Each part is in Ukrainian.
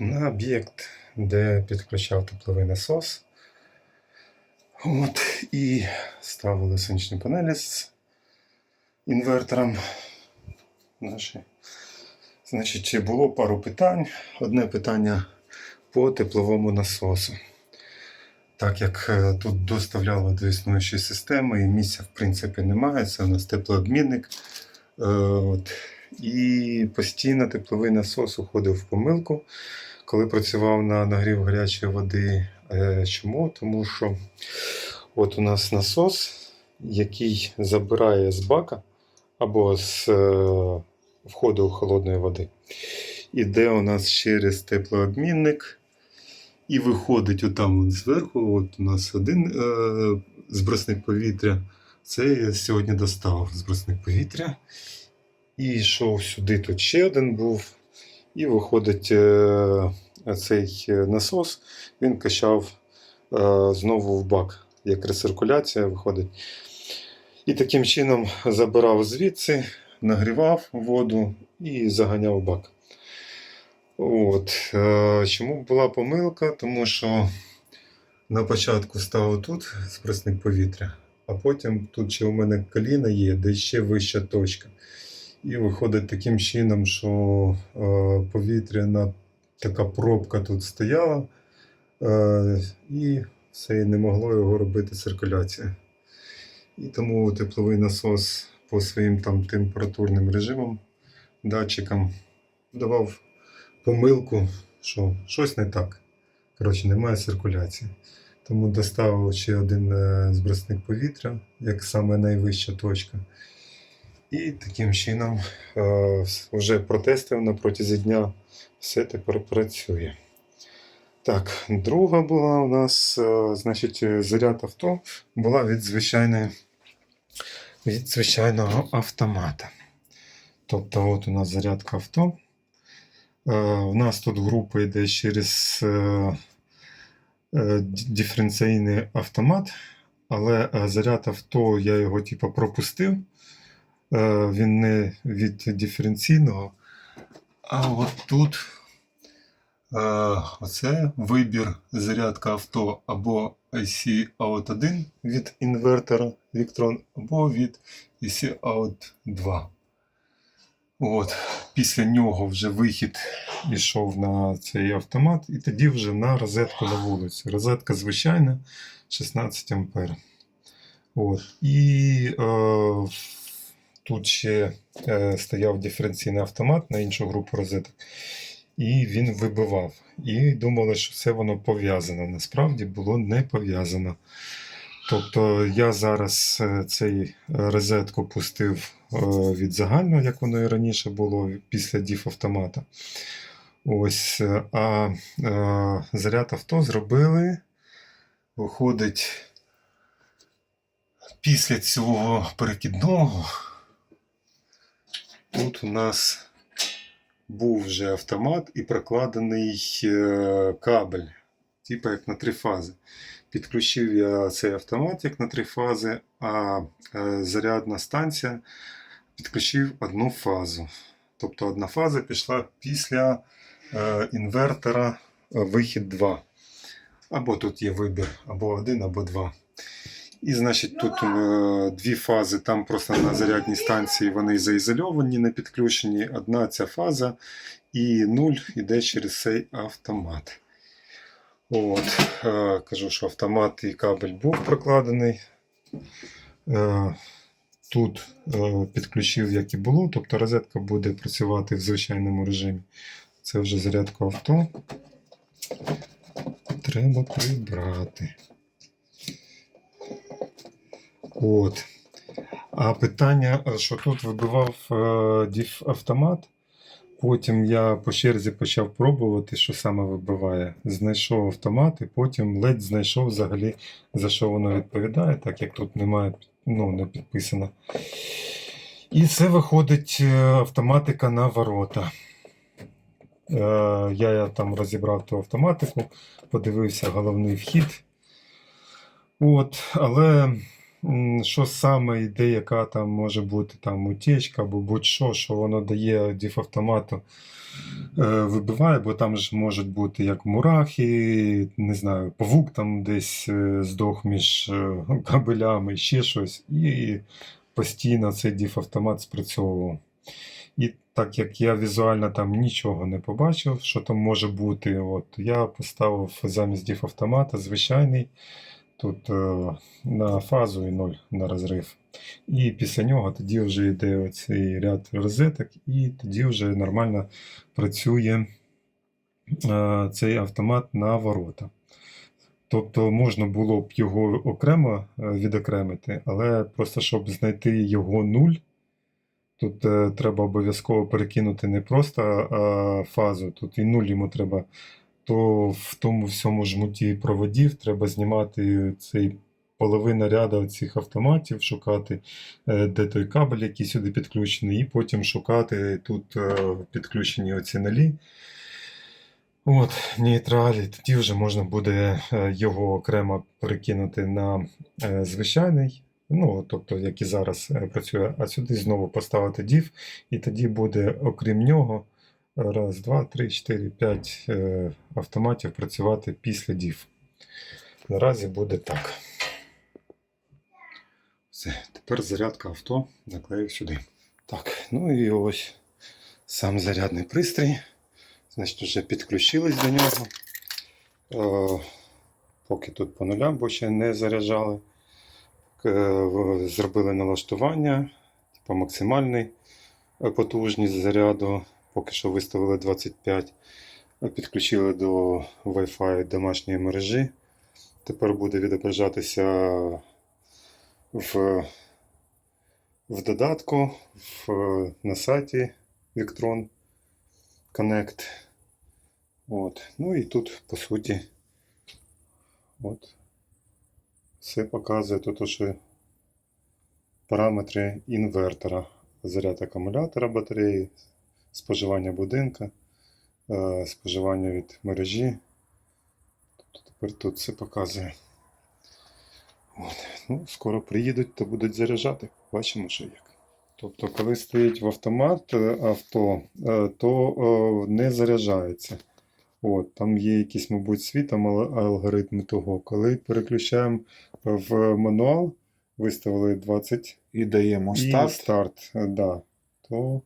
на об'єкт, де підключав тепловий насос. От, і ставили сонячні панелі з інвертором. Наші. Значить, було пару питань. Одне питання по тепловому насосу. Так як е, тут доставляло до існуючої системи, і місця в принципі немає, це у нас теплообмінник. Е, От. І постійно тепловий насос уходив в помилку, коли працював на нагрів гарячої води. Е, Чому? Тому що от у нас насос, який забирає з бака або з е, входу холодної води. Іде у нас через теплообмінник і виходить отам зверху. От у нас один е, збросник повітря. Це я сьогодні достав збросник повітря. І йшов сюди, тут ще один був. І виходить е, цей насос, він качав е, знову в бак, як рециркуляція виходить. І таким чином забирав звідси, нагрівав воду і заганяв бак. От. Е, Чому була помилка? Тому що на початку став тут спресник повітря, а потім тут ще у мене коліна є, де ще вища точка. І виходить таким чином, що е, повітряна така пробка тут стояла, е, і все і не могло його робити циркуляція. І тому тепловий насос по своїм там температурним режимам, датчикам давав помилку, що щось не так. Коротше, немає циркуляції. Тому доставив ще один е, збросник повітря, як саме найвища точка. І таким чином е, вже протестив на протязі дня, все тепер працює. Так, друга була у нас, е, значить, заряд авто була від від звичайного автомата. Тобто, от у нас зарядка авто. Е, У нас тут група йде через диференційний автомат, але заряд авто я його типу, пропустив. Е, Він не від диференційного. А от тут е, оце вибір зарядка авто або IC Out 1 від інвертора Victron, або від IC Out 2. От. Після нього вже вихід йшов на цей автомат, і тоді вже на розетку на вулицю. Розетка звичайна 16 ампер. От. І е, тут ще е, стояв диференційний автомат на іншу групу розеток, і він вибивав. І думали, що все воно пов'язано. Насправді було не пов'язано. Тобто я зараз е, цей розетку пустив е, від загального, як воно і раніше було після діф автомата. Ось, а заряд авто зробили. Виходить, після цього перекидного тут у нас був вже автомат і прокладений е, кабель, типу як на три фази. Підключив я цей автомат як на три фази, а е, зарядна станція підключив одну фазу. Тобто одна фаза пішла після е, інвертора вихід 2. Або тут є вибір, або один, або два. І значить тут е, дві фази, там просто на зарядній станції вони заізольовані, не підключені. Одна ця фаза, і нуль йде через цей автомат. От, е, кажу, що автомат і кабель був прокладений. Е, тут е, підключив, як і було, тобто розетка буде працювати в звичайному режимі. Це вже зарядка авто. Треба прибрати. От. А питання, що тут вибивав е, автомат. Потім я по черзі почав пробувати, що саме вибиває. Знайшов автомат, і потім ледь знайшов взагалі, за що воно відповідає, так як тут немає, ну, не підписано. І це виходить е, автоматика на ворота. Е, Я там розібрав ту автоматику, подивився головний вхід. От, але що саме йде, яка там може бути там утечка або будь-що, що воно дає діфавтомату, е, вибиває, бо там ж можуть бути як мурахи, не знаю, павук там десь е, здох між е, кабелями, ще щось, і постійно цей діфавтомат спрацьовував. І так як я візуально там нічого не побачив, що там може бути, от, я поставив замість діфавтомата звичайний тут е, на фазу і 0 на розрив. І після нього тоді вже йде оцей ряд розеток, і тоді вже нормально працює е, цей автомат на ворота. Тобто можна було б його окремо е, відокремити, але просто щоб знайти його нуль, тут треба обов'язково перекинути не просто фазу, тут і нуль йому треба, то в тому всьому жмуті проводів треба знімати цей половина ряду цих автоматів, шукати, е, де той кабель, який сюди підключений, і потім шукати тут е, підключені оці нолі. От, нейтралі, тоді вже можна буде е, його окремо перекинути на звичайний, ну, тобто, як і зараз працює, а сюди знову поставити div, і тоді буде, окрім нього, раз, два, три, чотири, п'ять е, автоматів працювати після div. Наразі буде так. Все, тепер зарядка авто наклеїв сюди. Так, ну і ось сам зарядний пристрій. Значить, вже підключились до нього. Е, поки тут по нулям, бо ще не заряджали. Е, зробили налаштування, типу максимальний потужність заряду. Поки що виставили 25. Е, Підключили до Wi-Fi домашньої мережі. Тепер буде відображатися в, в додатку в, на сайті Victron Connect. От. Ну і тут, по суті, от, все показує тут що параметри інвертора, заряд акумулятора батареї, споживання будинка, е, споживання від мережі. Тобто тепер тут все показує. От. Ну, скоро приїдуть, то будуть заряджати. Бачимо, що як. Тобто, коли стоїть в автомат е, авто, е, то не заряджається. От, там є якийсь, мабуть, свій там ал- алгоритм того. Коли переключаємо в мануал, виставили 20 і даємо і старт, старт да, то,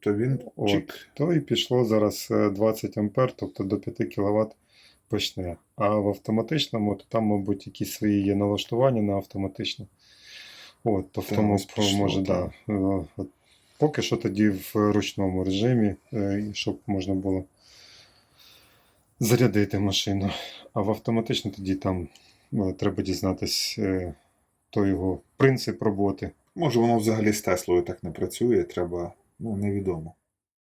то він от, чик. то і пішло зараз е, 20 ампер, тобто до 5 кВт почне. А в автоматичному, то там, мабуть, якісь свої є налаштування на автоматично. От, то в тому пішло, може, да. так. е, от Поки що тоді в ручному режимі, е, щоб можна було зарядити машину. А в автоматично тоді там е, треба дізнатись е, той його принцип роботи. Може, воно взагалі з Теслою так не працює, треба, ну, невідомо.